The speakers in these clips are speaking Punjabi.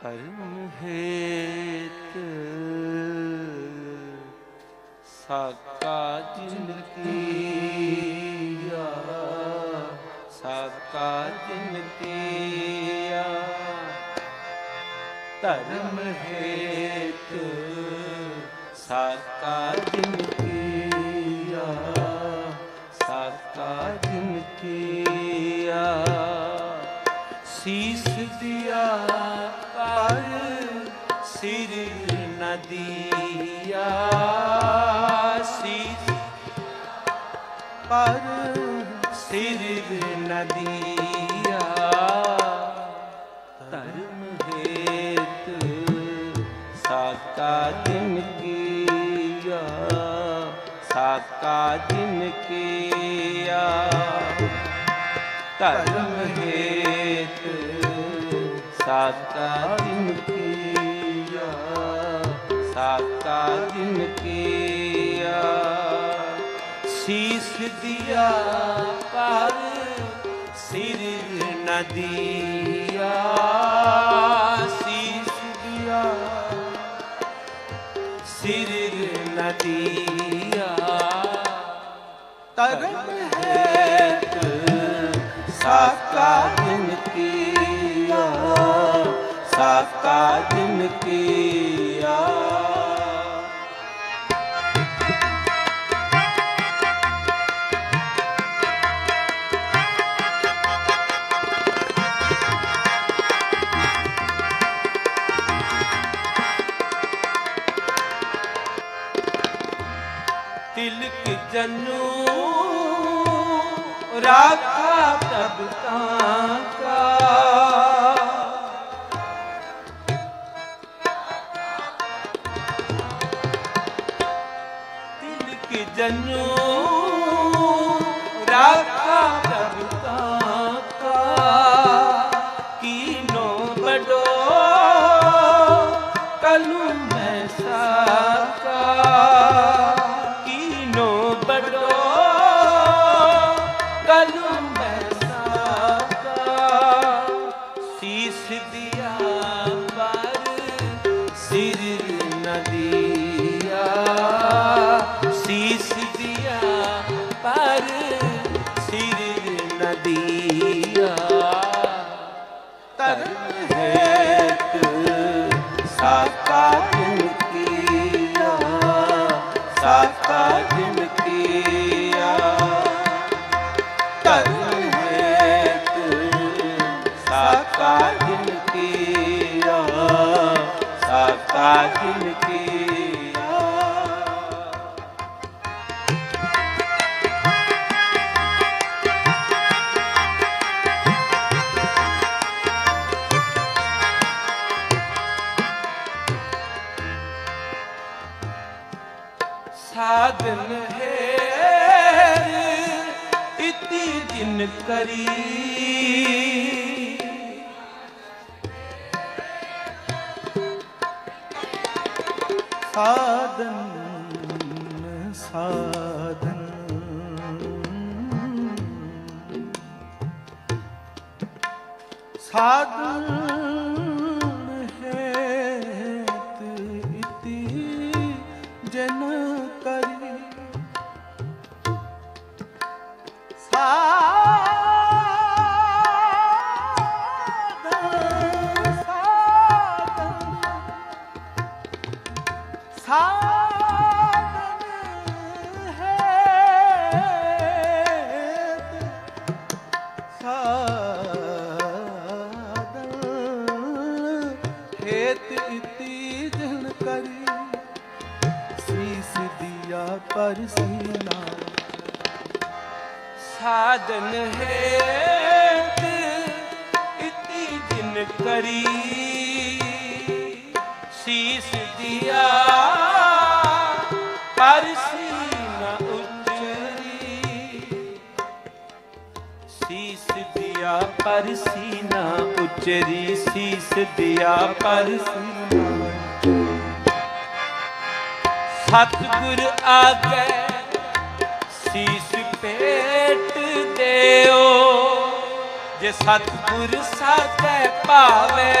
ਧਰਮ ਹੇਤ ਸਾਕਾ ਜਿਨ ਕੀਆ ਸਾਕਾ ਜਿਨ ਕੀਆ ਧਰਮ ਹੇਤ ਸਾਕਾ ਜਿਨ ਨਦੀਆ ਸੀਸ ਪਰ ਸਿਰ ਨਦੀਆ, ਧਰਮ ਹੇਤ ਸਾਕਾ ਜਿਨ ਕੀਆ, ਸਾਕਾ ਜਿਨ ਕੀਆ। ਧਰਮ ਹੇਤ ਸਾਕਾ ਜਿਨ ਸਾਕਾ ਜਿਨ ਕੀਆ। ਸੀਸ ਦਿਆ ਪਰ ਸਿਰ ਨਦੀਆ ਸੀਸ ਦਿਆ, ਸਿਰ ਨਦੀਆ ਧਰਮ ਹੈਤ ਸਾਕਾ ਜਿਨ ਕੀਆ। ਸਾਕਾ ਜਿਨ ਕੀਆ। ਤਿਲਕ ਜਨੂ ਰਾਖਾ ਜਨੂ ਰਾਖਾ ਪ੍ਰਭ ਕਾ ਕੀਨੋ ਬਡੋ ਕਲੂ ਮੈਂ ਸਾਕਾ ਕੀਨੋ ਬਡੋ ਕਲੂ ਇਤੀ ਜਿਨ ਕਰੀ ਸਾਧਨ ਸਾਧਨ ਸਾਧਨ ਦਿਆ ਪਰ ਸੀਨਾ ਉਚਰੀ ਸੀਸ ਦਿਆ ਪਰ ਸੀਨਾ। ਸਤਿਗੁਰ ਆਗੇ ਸੀਸ ਭੇਟ ਦਿਓ। ਜੇ ਸਤਿਗੁਰ ਸਾਚੈ ਭਾਵੇ,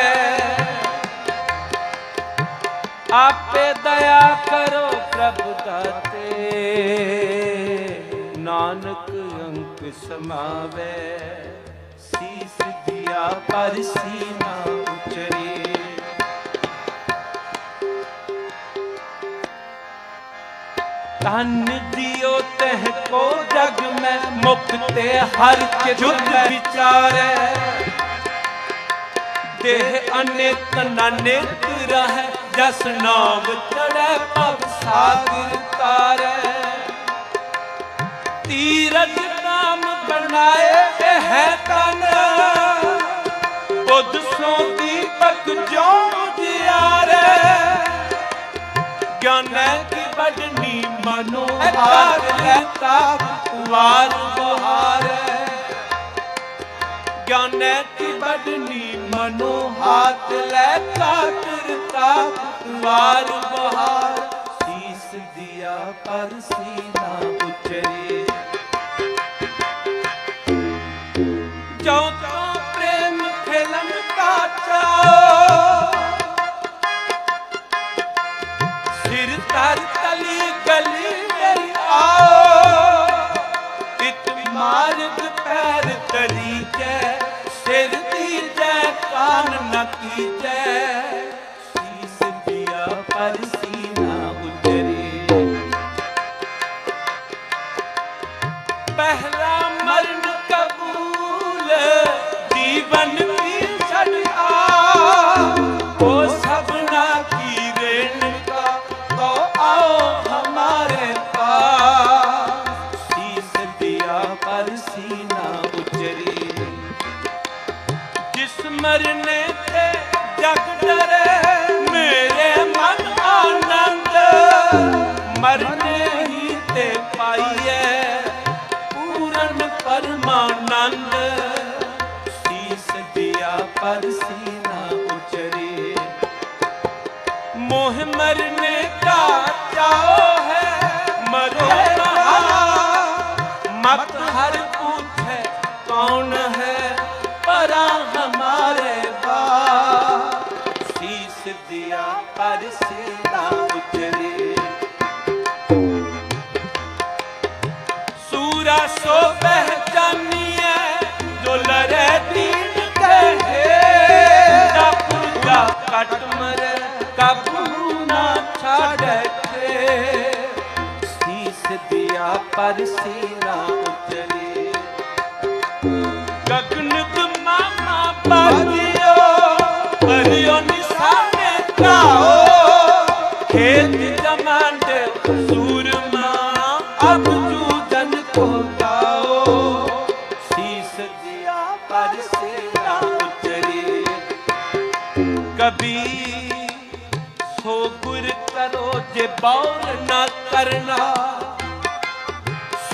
ਆਪੇ ਦਇਆ ਕਰੋ ਪ੍ਰਭ ਦਾਤੇ। ਨਾਨਕ ਅੰਕ ਸਮਾਵੇ। ਸੀਸ ਦਿਆ ਪਰ ਸੀਨਾ ਉਚਰੇ। ਤਨ ਦਿਓ ਤਹ ਕੋ ਜਗ ਮੈਂ ਮੁਕਤੇ ਹਰ ਚਿਤ ਵਿਚਾਰੈ। ਦੇਹ ਅਨੇਕ ਨਾਨੇਕ ਰਹਿ ਜਸ ਨਾਮ ਚੜੈ ਭਵ ਸਾਗਰ ਤਾਰੈ। ਤੀਰਜ ਨਾਮ ਬਣਾਏ ਹੈ ਤਨ। ਬੁੱਧ ਸੋ ਦੀਪਕ ਜੋ ਜਿਆਰੈ। ਗਿਆਨੈ ਕੀ ਬਡਨੀ ਮਨੋ ਹਾਰ ਲੈਤਾ ਵਾਰ ਬਹਾਰੈ। ਗਿਆਨੈ ਕੀ ਬਡਨੀ ਮਨੋ ਹਾਥ ਲੈ ਕਾਤਰਤਾ ਵਾਰ ਬਹਾਰ। ਸੀਸ ਦਿਆ ਪਰ ਸੀਨਾ ਉਚਰੇ। ਜੋ ਪ੍ਰੇਮ ਖਿਲਨ ਕਾਚਾ ਸਿਰ ਤਰ ਤਲੀ ਗਲੀ ਮੇਰੀ ਆਓ। ਇਤ ਮਾਰਗ ਪੈਰ ਤਰੀਜੈ ਸਿਰ ਦੀਜੈ ਕਾਨ ਨ ਕੀਜੈ। ਸੀਸ ਦਿਆ ਪਰ ਪਰਸੀ ਨਾ ਉਚਰੇ। ਮੋਹ ਪਰਸੀ ਨਾ ਉਤਰੇ ਗਗਨਤ ਮਾਮਾ ਪਰਿਓ ਪਰਿਓ ਨਿਸਾਨੇ ਕਾਓ ਖੇਤ ਜਮੰਡ ਸੂਰਮਾ ਅਬ ਜੂ ਜਨ ਕੋ ਕਾਓ ਸੀਸ ਦਿਆ ਪਰਸੀ ਨਾ ਉਤਰੇ ਕਬੀ ਸੋਗੁਰ ਕਰੋ ਜੇ ਬੌਰ ਨਾ ਕਰਨਾ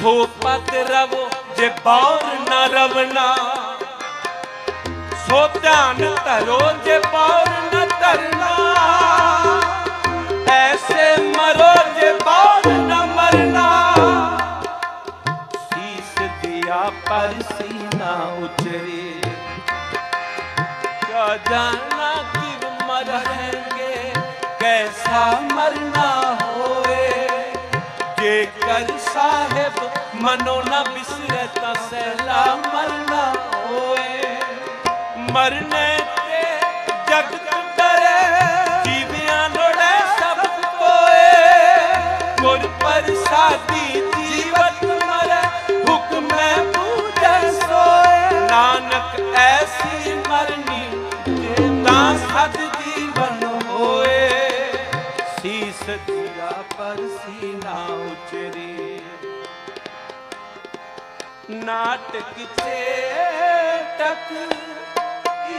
ਸੋਪਤ ਰਵੋ, ਜੇ ਬੌਰ ਨਾ ਰਵਣਾ। ਸੋ ਧਿਆਨ ਧਰੋ, ਜੇ ਬੌਰ ਨਾ ਧਰਨਾ। ਐਸੇ ਮਰੋ, ਜੇ ਬੌਰ ਨਾ ਮਰਨਾ। ਸੀਸ ਦਿਆ ਪਰ ਸੀਨਾ ਉਚਰੇ। ਮਰਨੇ ਤੇ ਜਗ ਡਰੇ ਜੀਵਿਆਂ ਲੋੜੇ ਸਭ ਕੋਏ। ਗੁਰ ਪ੍ਰਸਾਦੀ ਜੀਵਤ ਮਰੇ, ਹੁਕਮੈ ਪੂਜੈ ਸੋਏ। ਨਾਨਕ ਐਸੀ ਮਰਨੀ ਜੇ ਤਾਂ ਸਤ ਜੀਵਨ ਹੋਏ। ਸੀਸ ਤੇਰਾ ਪਰ ਸੀਨਾ ਉਚਰੇ। ਨਾਟਕ ਤੇ ਤੱਕ